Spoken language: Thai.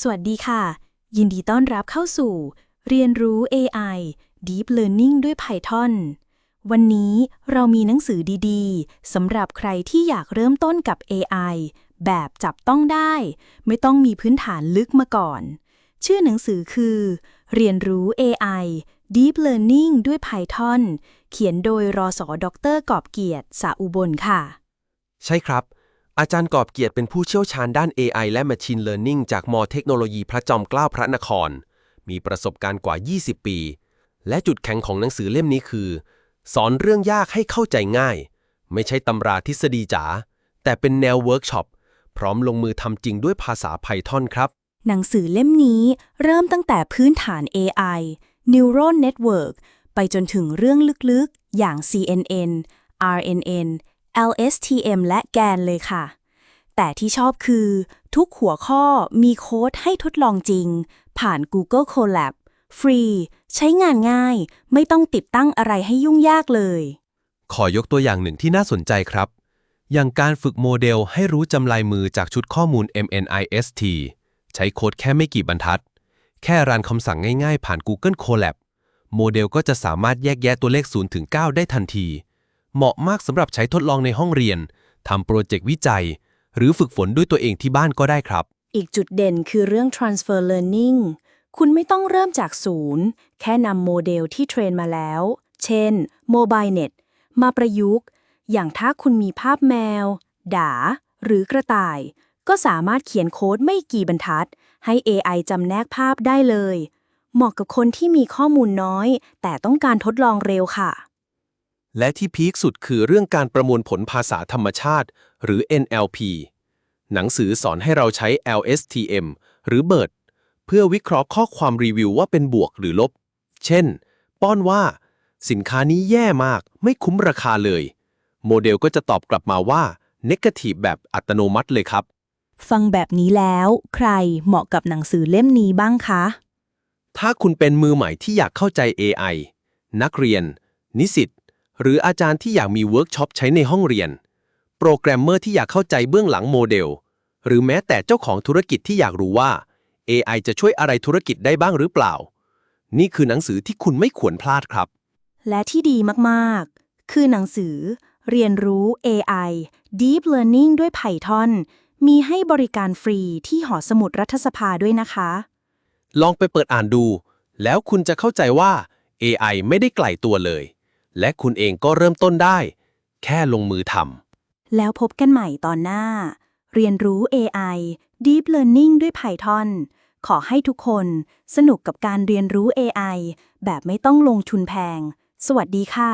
สวัสดีค่ะ ยินดีต้อนรับเข้าสู่ เรียนรู้ AI Deep Learning ด้วย Python วันนี้เรามีหนังสือดีๆสำหรับใครที่อยากเริ่มต้นกับ AI แบบจับต้องได้ ไม่ต้องมีพื้นฐานลึกมาก่อน ชื่อหนังสือคือ เรียนรู้ AI Deep Learning ด้วย Python เขียนโดยรอสอดรกอบเกียรติสาอุบลค่ะ ใช่ครับ อาจารย์กอบเกียรติเป็นผู้เชี่ยวชาญด้าน AI และ Machine Learning จากมเทคโนโลยีพระจอมเกล้าพระนคร มีประสบการณ์กว่า 20 ปี และจุดแข็งของหนังสือเล่มนี้คือ สอนเรื่องยากให้เข้าใจง่าย ไม่ใช่ตำราทฤษฎีจ๋า แต่เป็นแนวเวิร์กช็อป พร้อมลงมือทำจริงด้วยภาษา Python ครับ หนังสือเล่มนี้เริ่มตั้งแต่พื้นฐาน AI Neural Network ไปจนถึงเรื่องลึกๆ อย่าง CNN RNN LSTM และ GAN เลยค่ะ แต่ที่ชอบคือ ทุกหัวข้อมีโค้ดให้ทดลองจริง ผ่าน Google Colab ฟรี ใช้งานง่าย ไม่ต้องติดตั้งอะไรให้ยุ่งยากเลย ขอยกตัวอย่างหนึ่งที่น่าสนใจครับ อย่างการฝึกโมเดลให้รู้จำลายมือจากชุดข้อมูล MNIST ใช้โค้ดแค่ไม่กี่บรรทัด แค่รันคำสั่งง่ายๆ ผ่าน Google Colab โมเดลก็จะสามารถแยกแยะตัวเลข 0 ถึง 9 ได้ทันที เหมาะมากสำหรับใช้ทดลองในห้องเรียนทำโปรเจกต์วิจัย หรือฝึกฝนด้วยตัวเองที่บ้านก็ได้ครับ อีกจุดเด่นคือเรื่อง transfer learning คุณไม่ต้องเริ่มจากศูนย์ แค่นำโมเดลที่เทรนมาแล้ว เช่น MobileNet มาประยุกต์ อย่างถ้าคุณมีภาพแมว ดา หรือกระต่าย ก็สามารถเขียนโค้ดไม่กี่บรรทัด ให้ AI จำแนกภาพได้เลย เหมาะกับคนที่มีข้อมูลน้อย แต่ต้องการทดลองเร็วค่ะ และที่พีคสุดคือเรื่องการประมวลผลภาษาธรรมชาติ หรือ NLP หนังสือสอนให้เราใช้ LSTM หรือ BERT เพื่อวิเคราะห์ข้อความรีวิวว่าเป็นบวกหรือลบ เช่น ป้อนว่า สินค้านี้แย่มากไม่คุ้มราคาเลย โมเดลก็จะตอบกลับมาว่า Negative แบบอัตโนมัติเลยครับ ฟังแบบนี้แล้ว ใครเหมาะกับหนังสือเล่มนี้บ้างคะ ถ้าคุณเป็นมือใหม่ที่อยากเข้าใจ AI นักเรียน นิสิต หรืออาจารย์ที่อยากมีเวิร์กช็อปใช้ในห้องเรียน โปรแกรมเมอร์ที่อยากเข้าใจเบื้องหลังโมเดล หรือแม้แต่เจ้าของธุรกิจที่อยากรู้ว่า AI จะช่วยอะไรธุรกิจได้บ้างหรือเปล่า นี่คือหนังสือที่คุณไม่ควรพลาดครับ และที่ดีมากๆ คือหนังสือ เรียนรู้ AI Deep Learning ด้วย Python มีให้บริการฟรีที่หอสมุดรัฐสภาด้วยนะคะ ลองไปเปิดอ่านดู แล้วคุณจะเข้าใจว่า AI ไม่ได้ไกลตัวเลย และคุณเองก็เริ่มต้นได้ แค่ลงมือทำ แล้วพบกันใหม่ตอนหน้า เรียนรู้ AI Deep Learning ด้วย Python ขอให้ทุกคนสนุกกับการเรียนรู้ AI แบบไม่ต้องลงทุนแพง สวัสดีค่ะ